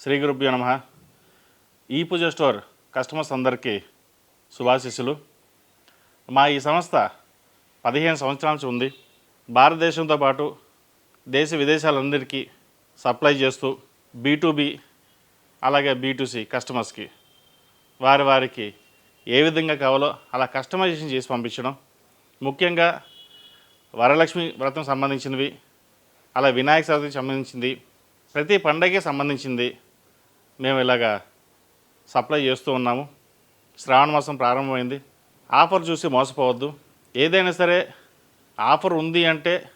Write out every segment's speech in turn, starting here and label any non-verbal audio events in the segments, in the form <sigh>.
శ్రీ గురుభ్యో నమ. ఈ పూజ స్టోర్ కస్టమర్స్ అందరికీ శుభాశిస్సులు. మా ఈ సంస్థ పదిహేను సంవత్సరాల నుంచి ఉంది. భారతదేశంతో పాటు దేశ విదేశాలందరికీ సప్లై చేస్తూ బీ అలాగే బీ కస్టమర్స్కి వారి వారికి ఏ విధంగా కావాలో అలా కస్టమైజేషన్ చేసి పంపించడం. ముఖ్యంగా వరలక్ష్మి వ్రతం సంబంధించినవి అలా వినాయక చవితికి సంబంధించింది ప్రతి పండగకి సంబంధించింది మేము ఇలాగా సప్లై చేస్తూ ఉన్నాము. శ్రావణ మాసం ప్రారంభమైంది. ఆఫర్ చూసి మోసపోవద్దు. ఏదైనా సరే ఆఫర్ ఉంది అంటే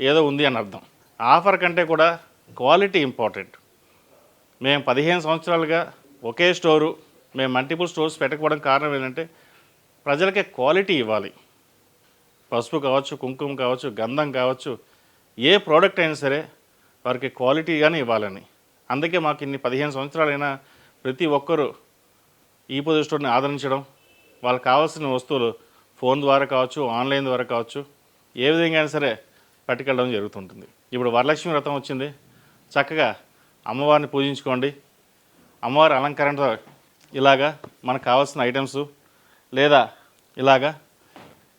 ఏదో ఉంది అని అర్థం. ఆఫర్ కంటే కూడా క్వాలిటీ ఇంపార్టెంట్. మేము పదిహేను సంవత్సరాలుగా ఒకే స్టోరు మేము మల్టిపుల్ స్టోర్స్ పెట్టకపోవడం కారణం ఏంటంటే ప్రజలకి క్వాలిటీ ఇవ్వాలి. పసుపు కావచ్చు కుంకుమ కావచ్చు గంధం కావచ్చు ఏ ప్రోడక్ట్ అయినా సరే వారికి క్వాలిటీగానే ఇవ్వాలని. అందుకే మాకు ఇన్ని పదిహేను సంవత్సరాలైనా ప్రతి ఒక్కరూ ఈ పూజ స్టోర్ని ఆదరించడం వాళ్ళకి కావాల్సిన వస్తువులు ఫోన్ ద్వారా కావచ్చు ఆన్లైన్ ద్వారా కావచ్చు ఏ విధంగా అయినా సరే పట్టుకెళ్ళడం జరుగుతుంటుంది. ఇప్పుడు వరలక్ష్మి వ్రతం వచ్చింది. చక్కగా అమ్మవారిని పూజించుకోండి. అమ్మవారి అలంకరణతో ఇలాగా మనకు కావాల్సిన ఐటమ్స్ లేదా ఇలాగా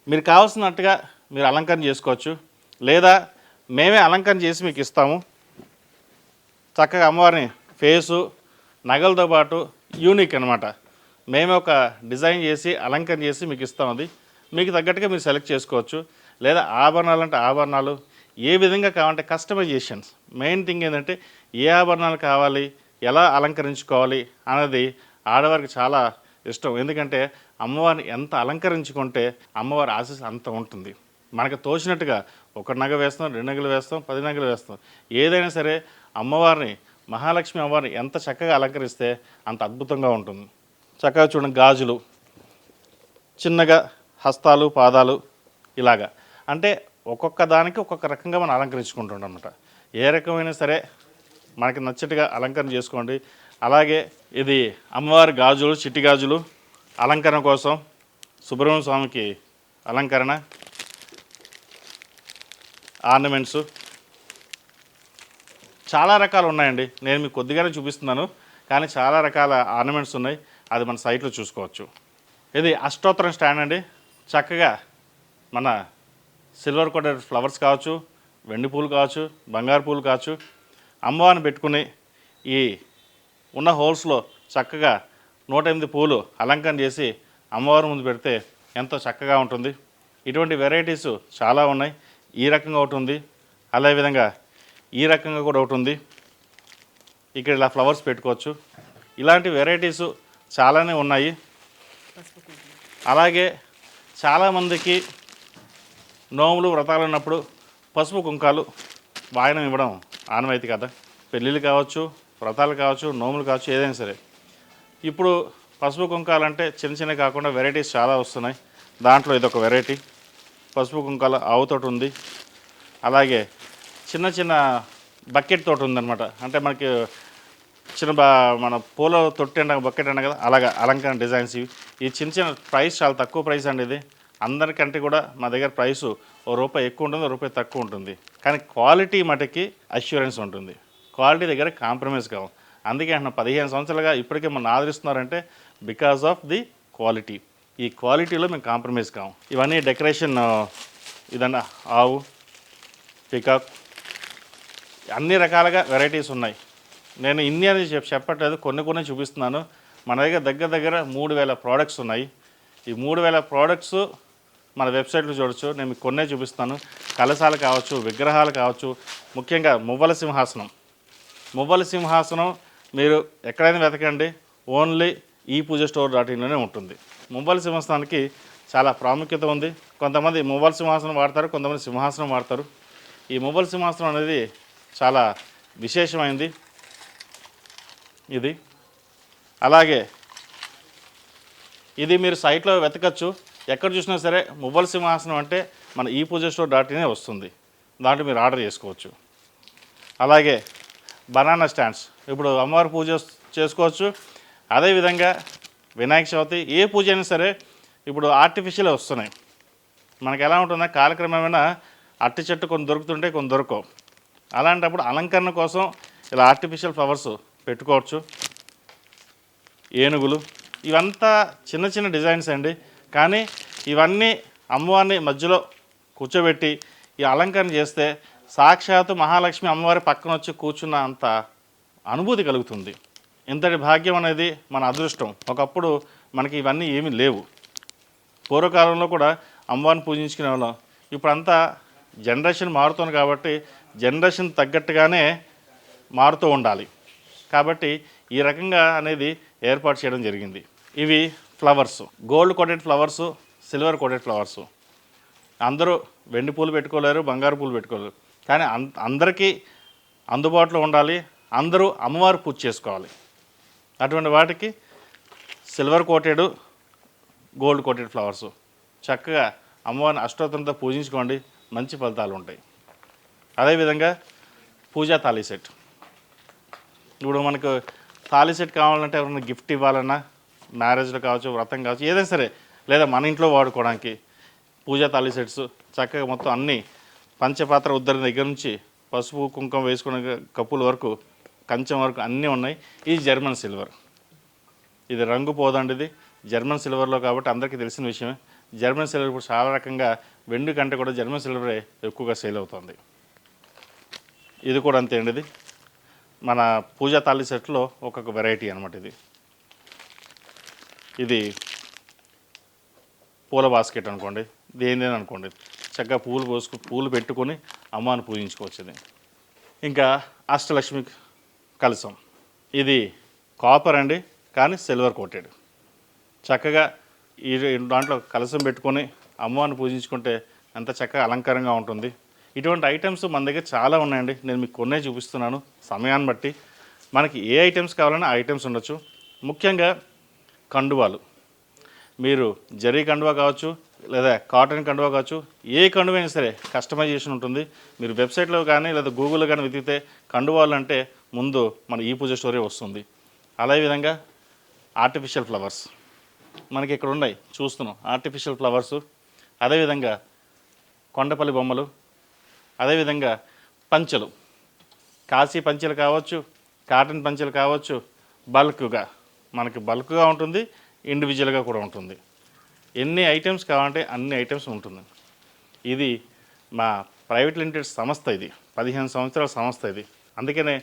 మీరు కావాల్సినట్టుగా మీరు అలంకరణ చేసుకోవచ్చు. లేదా మేమే అలంకరణ చేసి మీకు ఇస్తాము. చక్కగా అమ్మవారిని ఫేసు నగలతో పాటు యూనిక్ అనమాట మేమే ఒక డిజైన్ చేసి అలంకరణ చేసి మీకు ఇస్తాం అది. మీకు తగ్గట్టుగా మీరు సెలెక్ట్ చేసుకోవచ్చు. లేదా ఆభరణాలు అంటే ఆభరణాలు ఏ విధంగా కావాలంటే కస్టమైజేషన్స్ మెయిన్ థింగ్ ఏంటంటే ఏ ఆభరణాలు కావాలి ఎలా అలంకరించుకోవాలి అన్నది ఆడవారికి చాలా ఇష్టం. ఎందుకంటే అమ్మవారిని ఎంత అలంకరించుకుంటే అమ్మవారి ఆశీస్ అంత ఉంటుంది. మనకు తోచినట్టుగా ఒక నగ వేస్తాం రెండు నగలు వేస్తాం పది నగలు వేస్తాం. ఏదైనా సరే అమ్మవారిని మహాలక్ష్మి అమ్మవారిని ఎంత చక్కగా అలంకరిస్తే అంత అద్భుతంగా ఉంటుంది. చక్కగా చూడండి గాజులు చిన్నగా హస్తాలు పాదాలు ఇలాగా. అంటే ఒక్కొక్క దానికి ఒక్కొక్క రకంగా మనం అలంకరించుకుంటుంటాం అనమాట ఏ రకమైన సరే మనకి నచ్చట్టుగా అలంకరణ చేసుకోండి. అలాగే ఇది అమ్మవారి గాజులు చిట్టి గాజులు అలంకరణ కోసం సుబ్రహ్మణ్య స్వామికి అలంకరణ ఆర్నమెంట్స్ చాలా రకాలు ఉన్నాయండి. నేను మీకు కొద్దిగానే చూపిస్తున్నాను. కానీ చాలా రకాల ఆర్నమెంట్స్ ఉన్నాయి. అది మన సైట్లో చూసుకోవచ్చు. ఇది అష్టోత్తరం స్టాండ్ అండి. చక్కగా మన సిల్వర్ కోటెడ్ ఫ్లవర్స్ కావచ్చు వెండి పూలు కావచ్చు బంగారు పూలు కావచ్చు అమ్మవారిని పెట్టుకుని ఈ ఉన్న హోల్స్లో చక్కగా నూట ఎనిమిది పూలు అలంకరణ చేసి అమ్మవారి ముందు పెడితే ఎంతో చక్కగా ఉంటుంది. ఇటువంటి వెరైటీస్ చాలా ఉన్నాయి. ఈ రకంగా ఒకటి ఉంది. అదేవిధంగా ఈ రకంగా కూడా ఒకటి ఉంది. ఇక్కడ ఇలా ఫ్లవర్స్ పెట్టుకోవచ్చు. ఇలాంటి వెరైటీస్ చాలానే ఉన్నాయి. అలాగే చాలామందికి నోములు వ్రతాలు ఉన్నప్పుడు పసుపు కుంకాలు వాయనం ఇవ్వడం ఆనవాయితీ కదా. పెళ్ళిళ్ళు కావచ్చు వ్రతాలు కావచ్చు నోములు కావచ్చు ఏదైనా సరే. ఇప్పుడు పసుపు కుంకాలు అంటే చిన్న చిన్న కాకుండా వెరైటీస్ చాలా వస్తున్నాయి. దాంట్లో ఇదొక వెరైటీ. పసుపు కుంకాల ఆవుతోటి ఉంది. అలాగే చిన్న చిన్న బకెట్ తోటి ఉందన్నమాట. అంటే మనకి చిన్న బా మన పూల తొట్టి అంట బకెట్ అంట కదా అలాగా అలంకరణ డిజైన్స్ ఇవి. ఈ చిన్న చిన్న ప్రైస్ చాలా తక్కువ ప్రైస్ అండి ఇది. అందరికంటే కూడా మా దగ్గర ప్రైసు ఓ రూపాయి ఎక్కువ ఉంటుంది ఓ రూపాయి తక్కువ ఉంటుంది. కానీ క్వాలిటీ మటుకి అష్యూరెన్స్ ఉంటుంది. క్వాలిటీ దగ్గర కాంప్రమైజ్ కావు అందుకే అంటున్నా పదిహేను సంవత్సరాలుగా ఇప్పటికే మనం ఆదరిస్తున్నారంటే బికాస్ ఆఫ్ ది క్వాలిటీ. ఈ క్వాలిటీలో మేము కాంప్రమైజ్ కాము ఇవన్నీ డెకరేషన్ ఇదన్న ఆవు పికాక్ అన్ని రకాలుగా వెరైటీస్ ఉన్నాయి. నేను ఇన్ని అని చెప్పట్లేదు. కొన్ని కొన్ని చూపిస్తున్నాను. మన దగ్గర దగ్గర దగ్గర మూడు వేల ప్రోడక్ట్స్ ఉన్నాయి. ఈ మూడు వేల ప్రోడక్ట్స్ మన వెబ్సైట్లో చూడొచ్చు. నేను మీకు కొన్నే చూపిస్తాను. కలశాలు కావచ్చు విగ్రహాలు కావచ్చు ముఖ్యంగా మువ్వల సింహాసనం. మువ్వల సింహాసనం మీరు ఎక్కడైనా వెతకండి. ఓన్లీ ఈ పూజ స్టోర్ డాట్ ఇన్లోనే ఉంటుంది. మువ్వల సింహాసనానికి చాలా ప్రాముఖ్యత ఉంది. కొంతమంది మువ్వల సింహాసనం వాడతారు కొంతమంది సింహాసనం వాడతారు. ఈ మువ్వల సింహాసనం అనేది చాలా విశేషమైంది ఇది. అలాగే ఇది మీరు సైట్లో వెతకచ్చు. ఎక్కడ చూసినా సరే మువ్వల సింహాసనం అంటే మన ఈ పూజ స్టోర్ డాట్ ఇనే వస్తుంది. దాంట్లో మీరు ఆర్డర్ చేసుకోవచ్చు. అలాగే బనానా స్టాండ్స్. ఇప్పుడు అమ్మవారి పూజ చేసుకోవచ్చు. అదేవిధంగా వినాయక చవితి ఏ పూజ అయినా సరే ఇప్పుడు ఆర్టిఫిషియల్ వస్తున్నాయి. మనకి ఎలా ఉంటుందో కాలక్రమేణా అట్టి చెట్టు కొన్ని దొరుకుతుంటే కొన్ని దొరకవు. అలాంటప్పుడు అలంకరణ కోసం ఇలా ఆర్టిఫిషియల్ ఫ్లవర్స్ పెట్టుకోవచ్చు. ఏనుగులు ఇవంతా చిన్న చిన్న డిజైన్స్ అండి. కానీ ఇవన్నీ అమ్మవారిని మధ్యలో కూర్చోబెట్టి ఈ అలంకరణ చేస్తే సాక్షాత్తు మహాలక్ష్మి అమ్మవారి పక్కన వచ్చి కూర్చున్న అంత అనుభూతి కలుగుతుంది. ఇంతటి భాగ్యం అనేది మన అదృష్టం. ఒకప్పుడు మనకి ఇవన్నీ ఏమీ లేవు. పూర్వకాలంలో కూడా అమ్మవారిని పూజించుకునే వాళ్ళం ఇప్పుడంతా జనరేషన్ మారుతుంది కాబట్టి జనరేషన్ తగ్గట్టుగానే మారుతూ ఉండాలి. కాబట్టి ఈ రకంగా అనేది ఏర్పాటు చేయడం జరిగింది. ఇవి flowers. Gold coated flowers silver coated flowers. అందరూ వెండి పూలు పెట్టుకోలేరు బంగారు పూలు పెట్టుకోలేరు. కానీ అం అందరికీ అందుబాటులో ఉండాలి. అందరూ అమ్మవారు పూజ చేసుకోవాలి. అటువంటి వాటికి silver coated gold coated flowers. చక్కగా అమ్మవారిని అష్టోత్తరంతో పూజించుకోండి. మంచి ఫలితాలు ఉంటాయి. అదేవిధంగా పూజా తాళీ సెట్. ఇప్పుడు మనకు తాళీ సెట్ కావాలంటే ఎవరైనా గిఫ్ట్ ఇవ్వాలన్నా మ్యారేజ్లో కావచ్చు వ్రతం కావచ్చు ఏదైనా సరే లేదా మన ఇంట్లో వాడుకోవడానికి పూజా తాళీ సెట్స్ చక్కగా మొత్తం అన్నీ పంచపాత్ర ఉద్దరణ దగ్గర నుంచి పసుపు కుంకుమ వేసుకునే కప్పుల వరకు కంచం వరకు అన్నీ ఉన్నాయి. ఇది జర్మన్ సిల్వర్. ఇది రంగు పోదండిది. జర్మన్ సిల్వర్లో కాబట్టి అందరికీ తెలిసిన విషయమే. జర్మన్ సిల్వర్ ఇప్పుడు చాలా రకంగా వెండి కంటే కూడా జర్మన్ సిల్వరే ఎక్కువగా సేల్ అవుతుంది. ఇది కూడా అంతే అండి ఇది. మన పూజా తాళి సెట్లో ఒక్కొక్క వెరైటీ అనమాట ఇది. ఇది పూల బాస్కెట్ అనుకోండి దేని అనుకోండి చక్కగా పూలు పోసుకు పూలు పెట్టుకొని అమ్మను పూజించుకోవచ్చు ఇది. ఇంకా అష్టలక్ష్మి కలసం ఇది కాపర్ అండి కానీ సిల్వర్ కోటెడ్ చక్కగా ఈ దాంట్లో కలసం పెట్టుకొని అమ్మవారిని పూజించుకుంటే ఎంత చక్కగా అలంకారంగా ఉంటుంది. ఇటువంటి ఐటమ్స్ మన దగ్గర చాలా ఉన్నాయండి. నేను మీకు కొన్నే చూపిస్తున్నాను. సమయాన్ని బట్టి మనకి ఏ ఐటమ్స్ కావాలన్నా ఆ ఐటమ్స్ ఉండొచ్చు. ముఖ్యంగా కండువాలు. మీరు జరీ కండువా కావచ్చు లేదా కాటన్ కండువా కావచ్చు ఏ కండువైనా అయినా సరే కస్టమైజేషన్ ఉంటుంది. మీరు వెబ్సైట్లో కానీ లేదా గూగుల్లో కానీ వెతికితే కండువాలు అంటే ముందు మన ఈ పూజ స్టోరీ వస్తుంది. అదే విధంగా ఆర్టిఫిషియల్ ఫ్లవర్స్ మనకి ఇక్కడ ఉన్నాయి. చూస్తున్నాం. ఆర్టిఫిషియల్ ఫ్లవర్స్ అదేవిధంగా కొండపల్లి బొమ్మలు అదేవిధంగా పంచెలు. కాశీ పంచెలు కావచ్చు కాటన్ పంచెలు కావచ్చు బల్క్గా మనకి బల్క్గా ఉంటుంది ఇండివిజువల్గా కూడా ఉంటుంది. ఎన్ని ఐటమ్స్ కావాలంటే అన్ని ఐటమ్స్ ఉంటుంది. ఇది మా ప్రైవేట్ లిమిటెడ్ సంస్థ ఇది. పదిహేను సంవత్సరాల సంస్థ ఇది. అందుకనే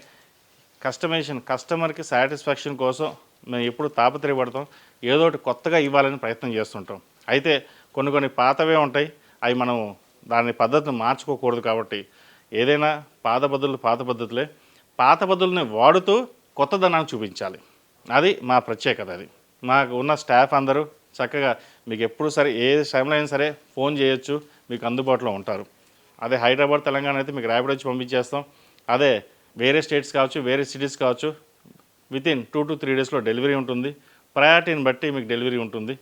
కస్టమేషన్ కస్టమర్కి సాటిస్ఫాక్షన్ కోసం మేము ఎప్పుడు తాపత్రయపడతాం. ఏదో ఒకటి కొత్తగా ఇవ్వాలని ప్రయత్నం చేస్తుంటాం. అయితే కొన్ని కొన్ని పాతవే ఉంటాయి. అవి మనం దాని పద్ధతిని మార్చుకోకూడదు కాబట్టి ఏదైనా పాత పద్ధతులు పాత పద్ధతులే. పాత పద్ధతుల్ని వాడుతూ కొత్తదనాన్ని చూపించాలి. అది మా ప్రత్యేకత అది. మాకు ఉన్న స్టాఫ్ అందరూ చక్కగా మీకు ఎప్పుడు సరే ఏ టైంలో అయినా సరే ఫోన్ చేయొచ్చు మీకు అందుబాటులో ఉంటారు. అదే హైదరాబాద్ తెలంగాణ అయితే మీకు ర్యాపిడ్ వచ్చి పంపించేస్తాం. అదే వేరే స్టేట్స్ కావచ్చు వేరే సిటీస్ కావచ్చు within two to three డేస్లో డెలివరీ ఉంటుంది. ప్రయారిటీని బట్టి మీకు డెలివరీ ఉంటుంది.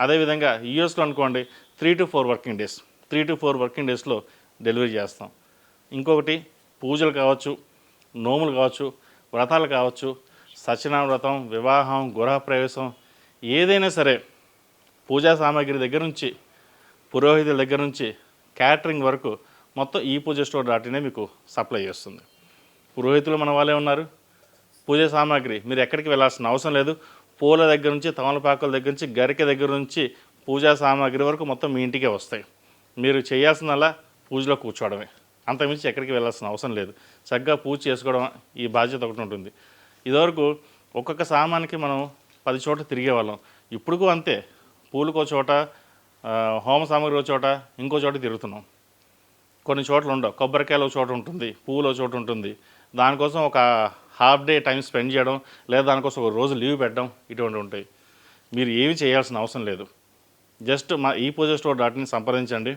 అదేవిధంగా యూఎస్లో అనుకోండి three to four working days three to four working డేస్లో డెలివరీ చేస్తాం. ఇంకొకటి పూజలు కావచ్చు నోములు కావచ్చు వ్రతాలు కావచ్చు సత్యనామ వ్రతం వివాహం గృహప్రవేశం ఏదైనా సరే పూజా సామాగ్రి దగ్గర నుంచి పురోహితుల దగ్గర నుంచి క్యాటరింగ్ వరకు మొత్తం ఈ పూజ స్టోర్ దాటినే మీకు సప్లై చేస్తుంది. పురోహితులు మన వాళ్ళే ఉన్నారు. పూజ సామాగ్రి మీరు ఎక్కడికి వెళ్ళాల్సిన అవసరం లేదు. పూల దగ్గర నుంచి తమలపాకుల దగ్గర నుంచి గరిక దగ్గర నుంచి పూజా సామాగ్రి వరకు మొత్తం మీ ఇంటికే వస్తాయి. మీరు చేయాల్సినలా పూజలో కూర్చోవడమే. అంతకుమించి ఎక్కడికి వెళ్ళాల్సిన అవసరం లేదు. చక్కగా పూజ చేసుకోవడం ఈ బాధ్యత ఒకటి ఉంటుంది. ఇదివరకు ఒక్కొక్క సామానికి మనం పది చోట్ల తిరిగేవాళ్ళం. ఇప్పుడు అంతే. పూలకో చోట హోమ సామాగ్రి ఒక చోట ఇంకో చోట తిరుగుతున్నాం. కొన్ని చోట్ల ఉండవు. కొబ్బరికాయలు ఒక చోట ఉంటుంది. పువ్వులు ఒక చోట ఉంటుంది. దానికోసం ఒక హాఫ్ డే టైం స్పెండ్ చేయడం లేదా దానికోసం ఒక రోజు లీవ్ పెట్టడం ఇటువంటి ఉంటాయి. మీరు ఏమి చేయాల్సిన అవసరం లేదు. జస్ట్ మా ఈ పూజ స్టోర్ డాట్ని సంప్రదించండి.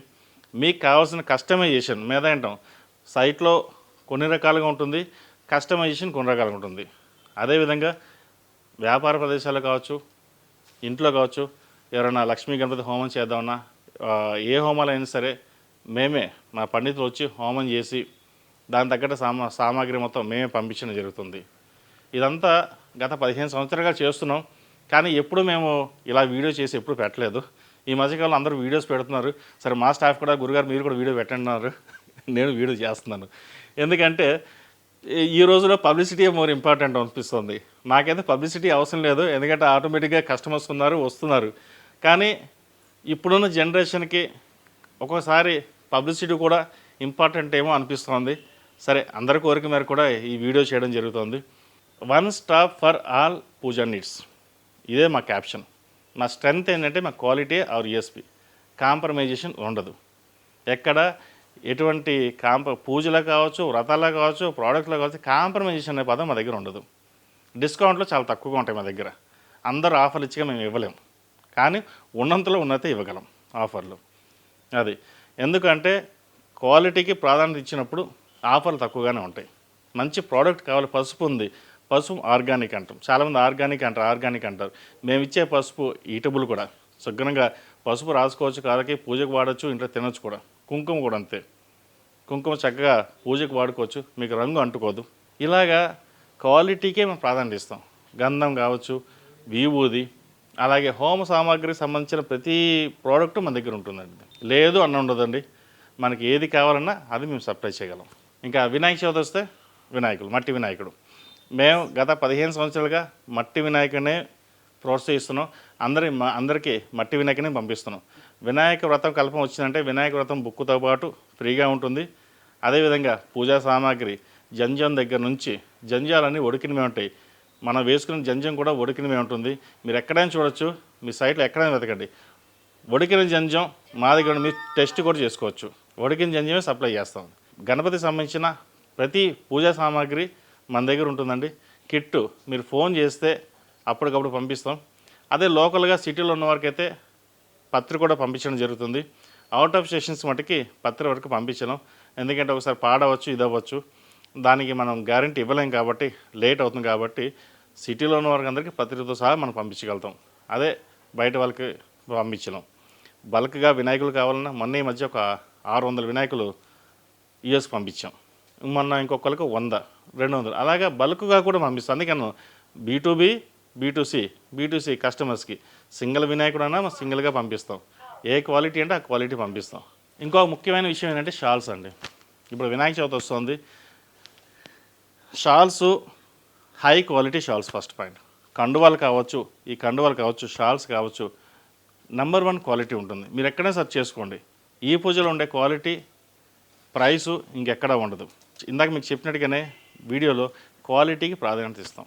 మీకు కావాల్సిన కస్టమైజేషన్ మీద ఏంటాం సైట్లో కొన్ని రకాలుగా ఉంటుంది కస్టమైజేషన్ కొన్ని రకాలుగా ఉంటుంది. అదేవిధంగా వ్యాపార ప్రదేశాలు కావచ్చు ఇంట్లో కావచ్చు ఎవరైనా లక్ష్మీ గణపతి హోమం చేద్దామన్నా ఏ హోమాలు అయినా సరే మేమే మా పండితులు వచ్చి హోమం చేసి దాని తగ్గట్టు సామా సామాగ్రి మొత్తం మేమే పంపించడం జరుగుతుంది. ఇదంతా గత పదిహేను సంవత్సరాలుగా చేస్తున్నాం. కానీ ఎప్పుడు మేము ఇలా వీడియో చేసి ఎప్పుడు పెట్టలేదు. ఈ మధ్యకాలంలో అందరూ వీడియోస్ పెడుతున్నారు. సరే మా స్టాఫ్ కూడా గురుగారు మీరు కూడా వీడియో పెట్టండి <laughs> నేను వీడియో చేస్తున్నాను. ఎందుకంటే ఈ- రోజులో పబ్లిసిటీ మోర్ ఇంపార్టెంట్ అనిపిస్తుంది. నాకైతే పబ్లిసిటీ అవసరం లేదు. ఎందుకంటే ఆటోమేటిక్గా కస్టమర్స్ ఉన్నారు వస్తున్నారు. కానీ ఇప్పుడున్న జనరేషన్కి ఒక్కోసారి పబ్లిసిటీ కూడా ఇంపార్టెంట్ ఏమో అనిపిస్తోంది. సరే అందరి కోరిక మేరకు కూడా ఈ వీడియో చేయడం జరుగుతుంది. One stop for all puja needs ఇదే మా క్యాప్షన్ మా స్ట్రెంగ్త్ ఏంటంటే మా క్వాలిటీ ఆర్ యూఎస్పి కాంప్రమైజేషన్ ఉండదు. ఎక్కడ ఎటువంటి కాంప పూజలో కావచ్చు వ్రతాల్లో కావచ్చు ప్రోడక్ట్లో కావచ్చు కాంప్రమైజేషన్ అనే పదం మా దగ్గర ఉండదు. డిస్కౌంట్లు చాలా తక్కువగా ఉంటాయి మా దగ్గర. అందరూ ఆఫర్లు ఇచ్చిగా మేము ఇవ్వలేం. కానీ ఉన్నంతలో ఉన్నతే ఇవ్వగలం ఆఫర్లు అది. ఎందుకంటే క్వాలిటీకి ప్రాధాన్యత ఇచ్చినప్పుడు ఆఫర్లు తక్కువగానే ఉంటాయి. మంచి ప్రోడక్ట్ కావాలి పసుపు ఉంది. పసుపు ఆర్గానిక్ అంటాం. చాలామంది ఆర్గానిక్ అంటారు ఆర్గానిక్ అంటారు. మేము ఇచ్చే పసుపు ఈటబుల్ కూడా. శుభ్రంగా పసుపు రాసుకోవచ్చు కాళ్ళకి పూజకు వాడచ్చు ఇంట్లో తినొచ్చు కూడా. కుంకుమ కూడా అంతే. కుంకుమ చక్కగా పూజకు వాడుకోవచ్చు మీకు రంగు అంటుకోదు. ఇలాగా క్వాలిటీకే మేము ప్రాధాన్యత ఇస్తాం. గంధం కావచ్చు విభూది అలాగే హోమ సామాగ్రికి సంబంధించిన ప్రతి ప్రోడక్ట్ మన దగ్గర ఉంటుందండి. లేదు అన్న ఉండదండి. మనకి ఏది కావాలన్నా అది మేము సప్లై చేయగలం. ఇంకా వినాయక చవితి వస్తే వినాయకుడు మట్టి వినాయకుడు. మేము గత పదిహేను సంవత్సరాలుగా మట్టి వినాయకుడినే ప్రోత్సహిస్తున్నాం. అందరి అందరికీ మట్టి వినాయకుని పంపిస్తున్నాం. వినాయక వ్రతం కల్పం వచ్చిందంటే వినాయక వ్రతం బుక్కుతో పాటు ఫ్రీగా ఉంటుంది. అదేవిధంగా పూజా సామాగ్రి జంజం దగ్గర నుంచి జంజాలన్నీ ఉడికినమే ఉంటాయి. మనం వేసుకున్న జంజం కూడా ఉడికినమే ఉంటుంది. మీరు ఎక్కడైనా చూడొచ్చు మీ సైట్లో ఎక్కడైనా వెతకండి. ఉడికిన జంజం మా దగ్గర మీరు టెస్ట్ కూడా చేసుకోవచ్చు. ఉడికిన జంజమే సప్లై చేస్తాం గణపతి సంబంధించిన ప్రతి పూజా సామాగ్రి మన దగ్గర ఉంటుందండి. కిట్టు మీరు ఫోన్ చేస్తే అప్పటికప్పుడు పంపిస్తాం. అదే లోకల్గా సిటీలో ఉన్న వారికైతే పత్రిక కూడా పంపించడం జరుగుతుంది. అవుట్ ఆఫ్ స్టేషన్స్ మటుకి పత్రిక వరకు పంపించడం ఎందుకంటే ఒకసారి పాడవచ్చు ఇదవ్వచ్చు. దానికి మనం గ్యారంటీ ఇవ్వలేం కాబట్టి లేట్ అవుతుంది కాబట్టి సిటీలో ఉన్న వారికి అందరికీ పత్రికతో సహా మనం పంపించగలుగుతాం. అదే బయట వాళ్ళకి పంపించడం బల్క్గా వినాయకులు కావాలన్నా మొన్న ఈ మధ్య ఒక ఆరు వందల వినాయకులు యుఎస్ పంపించాం. మొన్న ఇంకొకరికి వంద రెండు వందలు. అలాగా బల్క్గా కూడా పంపిస్తాం. అందుకని B B B to C కస్టమర్స్కి సింగిల్ వినాయకుడు అన్నా సింగిల్గా పంపిస్తాం. ఏ క్వాలిటీ అంటే ఆ క్వాలిటీ పంపిస్తాం. ఇంకో ముఖ్యమైన విషయం ఏంటంటే షాల్స్ అండి. ఇప్పుడు వినాయక చవితి వస్తుంది. Shawls high quality shawls first point. కండువాలు కావచ్చు ఈ కండువాలు కావచ్చు షాల్స్ కావచ్చు నెంబర్ వన్ క్వాలిటీ ఉంటుంది. మీరు ఎక్కడైనా సెర్చ్ చేసుకోండి. ఈ పూజలో ఉండే క్వాలిటీ ప్రైసు ఇంకెక్కడా ఉండదు. ఇందాక మీకు చెప్పినట్టుగానే వీడియోలో క్వాలిటీకి ప్రాధాన్యత ఇస్తాం.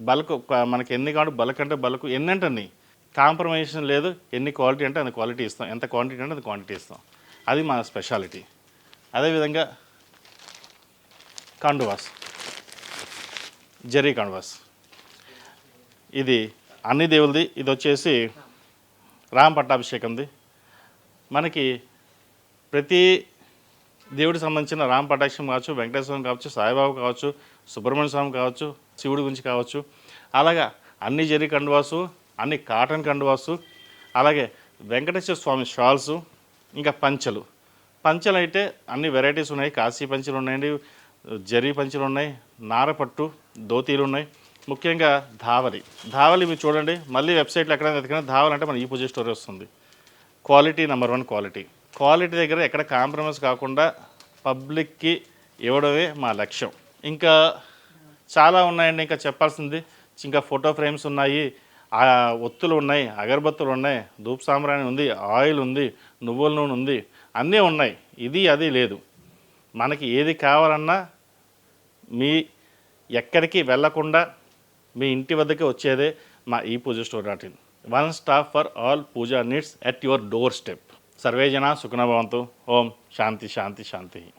బల్క్ మనకి ఎన్ని కావాలి బల్క్ అంటే బల్క్ ఎన్ని అంటే అన్ని కాంప్రమైజేషన్ లేదు ఎన్ని క్వాలిటీ అంటే అంత క్వాలిటీ ఇస్తాం. ఎంత క్వాంటిటీ అంటే అంత క్వాంటిటీ ఇస్తాం. అది మన స్పెషాలిటీ. అదేవిధంగా కండువాస్. జెర్రీ కండువాస్. ఇది అన్ని దేవులది ఇది వచ్చేసి రామ్ పట్టాభిషేకంది. మనకి ప్రతి దేవుడికి సంబంధించిన రామ్ పటాక్షం కావచ్చు వెంకటేశ్వరం కావచ్చు సాయిబాబు కావచ్చు సుబ్రహ్మణ్య స్వామి కావచ్చు శివుడి గురించి కావచ్చు. అలాగా అన్ని జరి కండువాసు అన్ని కాటన్ కండువాసు అలాగే వెంకటేశ్వర స్వామి షాల్స్ ఇంకా పంచలు. పంచలు అయితే అన్ని వెరైటీస్ ఉన్నాయి. కాశీ పంచలు ఉన్నాయండి జరీ పంచలు ఉన్నాయి నారపట్టు దోతీలు ఉన్నాయి. ముఖ్యంగా ధావలి. ధావలి మీరు చూడండి మళ్ళీ వెబ్సైట్లో ఎక్కడైనా వెతికినా ధావలి అంటే మన ఈ పూజ స్టోరీ వస్తుంది. Quality number one quality. Quality దగ్గర ఎక్కడ కాంప్రమైజ్ కాకుండా పబ్లిక్కి ఇవ్వడమే మా లక్ష్యం. ఇంకా చాలా ఉన్నాయండి ఇంకా చెప్పాల్సింది. ఇంకా ఫోటో ఫ్రేమ్స్ ఉన్నాయి ఆ ఒత్తులు ఉన్నాయి అగరబత్తులు ఉన్నాయి ధూప్ సాంబ్రాణి ఉంది ఆయిల్ ఉంది నువ్వుల నూనె ఉంది అన్నీ ఉన్నాయి. ఇది అది లేదు. మనకి ఏది కావాలన్నా మీ ఎక్కడికి వెళ్ళకుండా మీ ఇంటి వద్దకే వచ్చేదే మా ఈ Pooja store dot in. One stop for all puja needs at your doorstep సర్వేజన సుఖనభవంతు ఓం శాంతి శాంతి శాంతి.